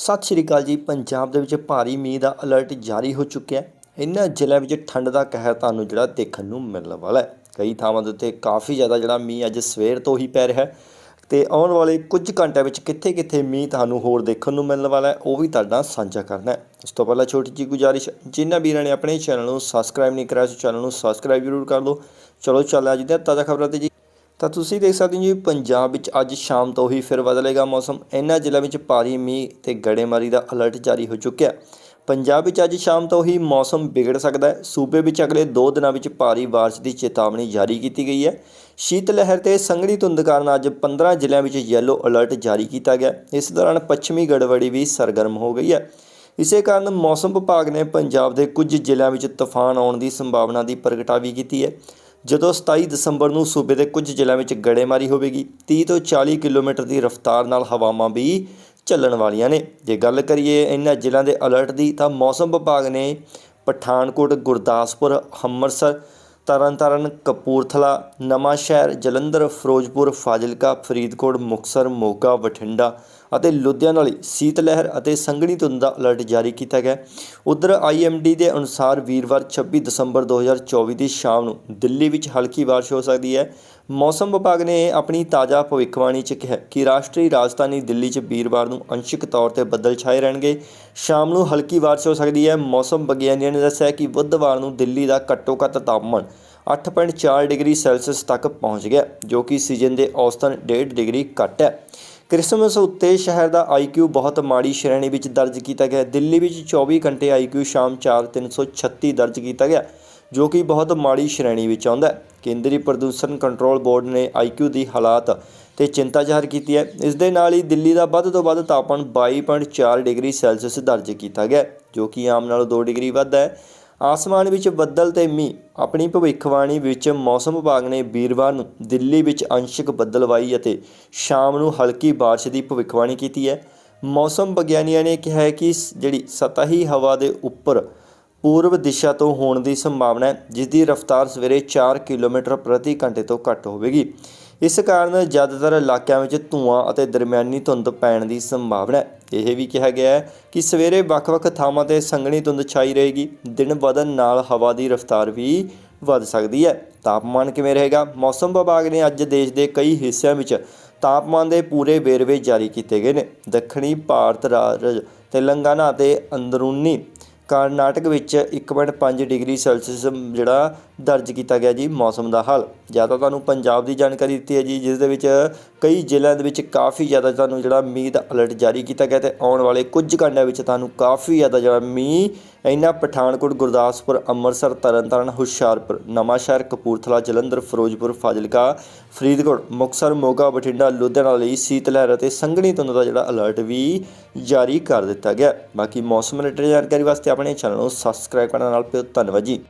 ਸਤਿ ਸ਼੍ਰੀ ਅਕਾਲ ਜੀ। ਪੰਜਾਬ ਦੇ ਵਿੱਚ ਭਾਰੀ ਮੀਂਹ ਦਾ ਅਲਰਟ ਜਾਰੀ ਹੋ ਚੁੱਕਿਆ ਹੈ। ਇਹਨਾਂ ਜ਼ਿਲ੍ਹਿਆਂ ਵਿੱਚ ਠੰਡ ਦਾ ਕਹਿਰ ਤੁਹਾਨੂੰ ਜਿਹੜਾ ਦੇਖਣ ਨੂੰ ਮਿਲਣ ਵਾਲਾ ਹੈ। ਕਈ ਥਾਵਾਂ ਦੇ ਉੱਤੇ ਕਾਫੀ ਜ਼ਿਆਦਾ ਜਿਹੜਾ ਮੀਂਹ ਅੱਜ ਸਵੇਰ ਤੋਂ ਹੀ ਪੈ ਰਿਹਾ ਹੈ ਤੇ ਆਉਣ ਵਾਲੇ ਕੁਝ ਘੰਟਿਆਂ ਵਿੱਚ ਕਿੱਥੇ-ਕਿੱਥੇ ਮੀਂਹ ਤੁਹਾਨੂੰ ਹੋਰ ਦੇਖਣ ਨੂੰ ਮਿਲਣ ਵਾਲਾ ਹੈ, ਉਹ ਵੀ ਤੁਹਾਡਾ ਸਾਂਝਾ ਕਰਨਾ ਹੈ। ਉਸ ਤੋਂ ਪਹਿਲਾਂ ਛੋਟੀ ਜਿਹੀ ਗੁਜ਼ਾਰਿਸ਼, ਜਿਨ੍ਹਾਂ ਵੀਰਾਂ ਨੇ ਆਪਣੇ ਚੈਨਲ ਨੂੰ ਸਬਸਕ੍ਰਾਈਬ ਨਹੀਂ ਕਰਾਇਆ ਸੋ ਚੈਨਲ ਨੂੰ ਸਬਸਕ੍ਰਾਈਬ ਜ਼ਰੂਰ ਕਰ ਲਓ। ਚਲੋ, ਚੱਲ ਅੱਜ ਦੀਆਂ ਤਾਜ਼ਾ ਖਬਰਾਂ ਤੇ ਜੀ। ਤਾਂ ਤੁਸੀਂ ਦੇਖ ਸਕਦੇ ਹੋ ਜੀ, ਪੰਜਾਬ ਵਿੱਚ ਅੱਜ ਸ਼ਾਮ ਤੋਂ ਹੀ ਫਿਰ ਬਦਲੇਗਾ ਮੌਸਮ। ਇਹਨਾਂ ਜ਼ਿਲ੍ਹਿਆਂ ਵਿੱਚ ਭਾਰੀ ਮੀਂਹ ਤੇ ਗੜੇਮਾਰੀ ਦਾ ਅਲਰਟ ਜਾਰੀ ਹੋ ਚੁੱਕਿਆ ਪੰਜਾਬ ਵਿੱਚ ਅੱਜ ਸ਼ਾਮ ਤੋਂ ਹੀ ਮੌਸਮ ਵਿਗੜ ਸਕਦਾ ਹੈ। ਸੂਬੇ ਵਿੱਚ ਅਗਲੇ 2 ਦਿਨਾਂ ਵਿੱਚ ਭਾਰੀ ਬਾਰਿਸ਼ ਦੀ ਚੇਤਾਵਨੀ ਜਾਰੀ ਕੀਤੀ ਗਈ ਹੈ। ਸ਼ੀਤ ਲਹਿਰ ਤੇ ਸੰਘਣੀ ਧੁੰਦ ਕਾਰਨ ਅੱਜ 15 ਜ਼ਿਲ੍ਹਿਆਂ ਵਿੱਚ ਯੈਲੋ ਅਲਰਟ ਜਾਰੀ ਕੀਤਾ ਗਿਆ ਇਸ ਦੌਰਾਨ ਪੱਛਮੀ ਗੜਬੜੀ ਵੀ ਸਰਗਰਮ ਹੋ ਗਈ ਹੈ। ਇਸੇ ਕਾਰਨ ਮੌਸਮ ਵਿਭਾਗ ਨੇ ਪੰਜਾਬ ਦੇ ਕੁਝ ਜ਼ਿਲ੍ਹਿਆਂ ਵਿੱਚ ਤੂਫਾਨ ਆਉਣ ਦੀ ਸੰਭਾਵਨਾ ਦੀ ਪ੍ਰਗਟਾਵੀ ਕੀਤੀ ਹੈ। ਜਦੋਂ 27 ਦਸੰਬਰ ਨੂੰ ਸੂਬੇ ਦੇ ਕੁਝ ਜ਼ਿਲ੍ਹਿਆਂ ਵਿੱਚ ਗੜੇਮਾਰੀ ਹੋਵੇਗੀ 30 ਤੋਂ 40 ਕਿਲੋਮੀਟਰ ਦੀ ਰਫ਼ਤਾਰ ਨਾਲ ਹਵਾਵਾਂ ਵੀ ਚੱਲਣ ਵਾਲੀਆਂ ਨੇ। ਜੇ ਗੱਲ ਕਰੀਏ ਇਹਨਾਂ ਜ਼ਿਲ੍ਹਿਆਂ ਦੇ ਅਲਰਟ ਦੀ, ਤਾਂ ਮੌਸਮ ਵਿਭਾਗ ਨੇ ਪਠਾਨਕੋਟ, ਗੁਰਦਾਸਪੁਰ, ਅੰਮ੍ਰਿਤਸਰ, ਤਰਨਤਾਰਨ, ਕਪੂਰਥਲਾ ਨਵਾਂ ਸ਼ਹਿਰ ਜਲੰਧਰ, ਫਿਰੋਜ਼ਪੁਰ, ਫਾਜ਼ਿਲਕਾ, ਫਰੀਦਕੋਟ ਮੁਕਸਰ ਮੋਗਾ, ਬਠਿੰਡਾ ਅਤੇ ਲੁਧਿਆਣਾ ਲਈ ਸੀਤ ਲਹਿਰ ਅਤੇ ਸੰਘਣੀ ਧੁੰਦ ਦਾ ਅਲਰਟ ਜਾਰੀ ਕੀਤਾ ਗਿਆ। ਉਧਰ ਆਈਐਮਡੀ ਦੇ ਅਨੁਸਾਰ ਵੀਰਵਾਰ 26 ਦਸੰਬਰ 2024 ਦੀ ਸ਼ਾਮ ਨੂੰ ਦਿੱਲੀ ਵਿੱਚ ਹਲਕੀ ਬਾਰਿਸ਼ ਹੋ ਸਕਦੀ ਹੈ। ਮੌਸਮ ਵਿਭਾਗ ਨੇ ਆਪਣੀ ਤਾਜ਼ਾ ਭਵਿੱਖਬਾਣੀ 'ਚ ਕਿਹਾ ਕਿ ਰਾਸ਼ਟਰੀ ਰਾਜਧਾਨੀ ਦਿੱਲੀ 'ਚ ਵੀਰਵਾਰ ਨੂੰ ਅੰਸ਼ਿਕ ਤੌਰ ਤੇ ਬੱਦਲ ਛਾਏ ਰਹਿਣਗੇ। ਸ਼ਾਮ ਨੂੰ ਹਲਕੀ ਬਾਰਿਸ਼ ਹੋ ਸਕਦੀ ਹੈ। ਮੌਸਮ ਵਿਗਿਆਨੀਆਂ ਨੇ ਦੱਸਿਆ ਕਿ ਬੁੱਧਵਾਰ ਨੂੰ ਦਿੱਲੀ ਦਾ ਘੱਟੋ-ਘੱਟ ਤਾਪਮਾਨ 8.4 ਡਿਗਰੀ ਸੈਲਸੀਅਸ ਤੱਕ ਪਹੁੰਚ ਗਿਆ, ਜੋ ਕਿ ਸੀਜ਼ਨ ਦੇ ਔਸਤਨ 1.5 ਡਿਗਰੀ ਘੱਟ ਹੈ। ਕ੍ਰਿਸਮਸ ਉੱਤੇ ਸ਼ਹਿਰ ਦਾ ਆਈਕਿਊ ਬਹੁਤ ਮਾੜੀ ਸ਼੍ਰੇਣੀ ਵਿੱਚ ਦਰਜ ਕੀਤਾ ਗਿਆ। ਦਿੱਲੀ ਵਿੱਚ 24 ਘੰਟੇ ਆਈਕਿਊ ਸ਼ਾਮ 4336 ਦਰਜ ਕੀਤਾ ਗਿਆ, ਜੋ ਕਿ ਬਹੁਤ ਮਾੜੀ ਸ਼੍ਰੇਣੀ ਵਿੱਚ ਆਉਂਦਾ ਹੈ। ਕੇਂਦਰੀ ਪ੍ਰਦੂਸ਼ਣ ਕੰਟਰੋਲ ਬੋਰਡ ਨੇ ਆਈਕਿਊ ਦੀ ਹਾਲਾਤ ਤੇ ਚਿੰਤਾ ਜ਼ਾਹਰ ਕੀਤੀ ਹੈ। ਇਸ ਦੇ ਨਾਲ ਹੀ ਦਿੱਲੀ ਦਾ ਵੱਧ ਤੋਂ ਵੱਧ ਤਾਪਮਾਨ 22.4 ਡਿਗਰੀ ਸੈਲਸੀਅਸ ਦਰਜ ਕੀਤਾ ਗਿਆ, ਜੋ ਕਿ ਆਮ ਨਾਲੋਂ 2 ਡਿਗਰੀ ਵੱਧ ਹੈ। ਆਸਮਾਨ ਵਿੱਚ ਬੱਦਲ ਤੇ ਮੀਂਹ। ਆਪਣੀ ਭਵਿੱਖਬਾਣੀ ਵਿੱਚ ਮੌਸਮ ਵਿਭਾਗ ਨੇ ਵੀਰਵਾਰ ਨੂੰ ਦਿੱਲੀ ਵਿੱਚ ਅੰਸ਼ਕ ਬੱਦਲਵਾਈ ਅਤੇ ਸ਼ਾਮ ਨੂੰ ਹਲਕੀ ਬਾਰਿਸ਼ ਦੀ ਭਵਿੱਖਬਾਣੀ ਕੀਤੀ ਹੈ। ਮੌਸਮ ਵਿਗਿਆਨੀਆਂ ਨੇ ਕਿਹਾ ਹੈ ਕਿ ਜਿਹੜੀ ਸਤਹੀ ਹਵਾ ਦੇ ਉੱਪਰ ਪੂਰਬ ਦਿਸ਼ਾ ਤੋਂ ਹੋਣ ਦੀ ਸੰਭਾਵਨਾ ਹੈ ਜਿਸ ਦੀ ਰਫ਼ਤਾਰ ਸਵੇਰੇ 4 ਕਿਲੋਮੀਟਰ ਪ੍ਰਤੀ ਘੰਟੇ ਤੋਂ ਘੱਟ ਹੋਵੇਗੀ। ਇਸ ਕਾਰਨ ਜ਼ਿਆਦਾਤਰ ਇਲਾਕਿਆਂ ਵਿੱਚ ਧੂਆਂ ਅਤੇ ਦਰਮਿਆਨੀ ਧੁੰਦ ਪੈਣ ਦੀ ਸੰਭਾਵਨਾ ਹੈ। ਇਹ ਵੀ ਕਿਹਾ ਗਿਆ ਹੈ ਕਿ ਸਵੇਰੇ ਵੱਖ-ਵੱਖ ਥਾਵਾਂ ਤੇ ਸੰਘਣੀ ਧੁੰਦ ਛਾਈ ਰਹੇਗੀ। ਦਿਨ ਵਧਣ ਨਾਲ ਹਵਾ ਦੀ ਰਫ਼ਤਾਰ ਵੀ ਵੱਧ ਸਕਦੀ ਹੈ। ਤਾਪਮਾਨ ਕਿਵੇਂ ਰਹੇਗਾ? ਮੌਸਮ ਵਿਭਾਗ ਨੇ ਅੱਜ ਦੇਸ਼ ਦੇ ਕਈ ਹਿੱਸਿਆਂ ਵਿੱਚ ਤਾਪਮਾਨ ਦੇ ਪੂਰੇ ਵੇਰਵੇ ਜਾਰੀ ਕੀਤੇ ਗਏ ਨੇ। ਦੱਖਣੀ ਭਾਰਤ ਰਾਜ, ਤੇਲੰਗਾਨਾ ਅਤੇ ਅੰਦਰੂਨੀ ਕਰਨਾਟਕ ਵਿੱਚ 1.5 ਡਿਗਰੀ ਸੈਲਸੀਅਸ ਜਿਹੜਾ ਦਰਜ ਕੀਤਾ ਗਿਆ ਜੀ ਮੌਸਮ ਦਾ ਹਾਲ। ਜ਼ਿਆਦਾ ਤੁਹਾਨੂੰ ਪੰਜਾਬ ਦੀ ਜਾਣਕਾਰੀ ਦਿੱਤੀ ਹੈ ਜੀ, ਜਿਸ ਦੇ ਵਿੱਚ ਕਈ ਜ਼ਿਲ੍ਹਿਆਂ ਦੇ ਵਿੱਚ ਕਾਫੀ ਜ਼ਿਆਦਾ ਤੁਹਾਨੂੰ ਜਿਹੜਾ ਮੀਂਹ ਦਾ ਅਲਰਟ ਜਾਰੀ ਕੀਤਾ ਗਿਆ ਤੇ ਆਉਣ ਵਾਲੇ ਕੁਝ ਘੰਟਿਆਂ ਵਿੱਚ ਤੁਹਾਨੂੰ ਕਾਫੀ ਜ਼ਿਆਦਾ ਜਿਹੜਾ ਮੀਂਹ ਇਹਨਾਂ ਪਠਾਨਕੋਟ, ਗੁਰਦਾਸਪੁਰ, ਅੰਮ੍ਰਿਤਸਰ, ਤਰਨਤਾਰਨ, ਹੁਸ਼ਿਆਰਪੁਰ, ਨਵਾਂਸ਼ਹਿਰ, ਕਪੂਰਥਲਾ, ਜਲੰਧਰ, ਫਿਰੋਜ਼ਪੁਰ, ਫਾਜ਼ਿਲਕਾ, ਫਰੀਦਕੋਟ ਮੁਕਸਰ ਮੋਗਾ, ਬਠਿੰਡਾ, ਲੁਧਿਆਣਾ ਲਈ ਸੀਤ ਲਹਿਰ ਅਤੇ ਸੰਘਣੀ ਧੁੰਦ ਦਾ ਜਿਹੜਾ ਅਲਰਟ ਵੀ ਜਾਰੀ ਕਰ ਦਿੱਤਾ ਗਿਆ। ਬਾਕੀ ਮੌਸਮ ਰਿਲੇਟਡ ਜਾਣਕਾਰੀ ਵਾਸਤੇ ਆਪਣੇ ਚੈਨਲ ਨੂੰ ਸਬਸਕ੍ਰਾਈਬ ਕਰਨ ਨਾਲ ਪਿਓ ਧੰਨਵਾਦ ਜੀ।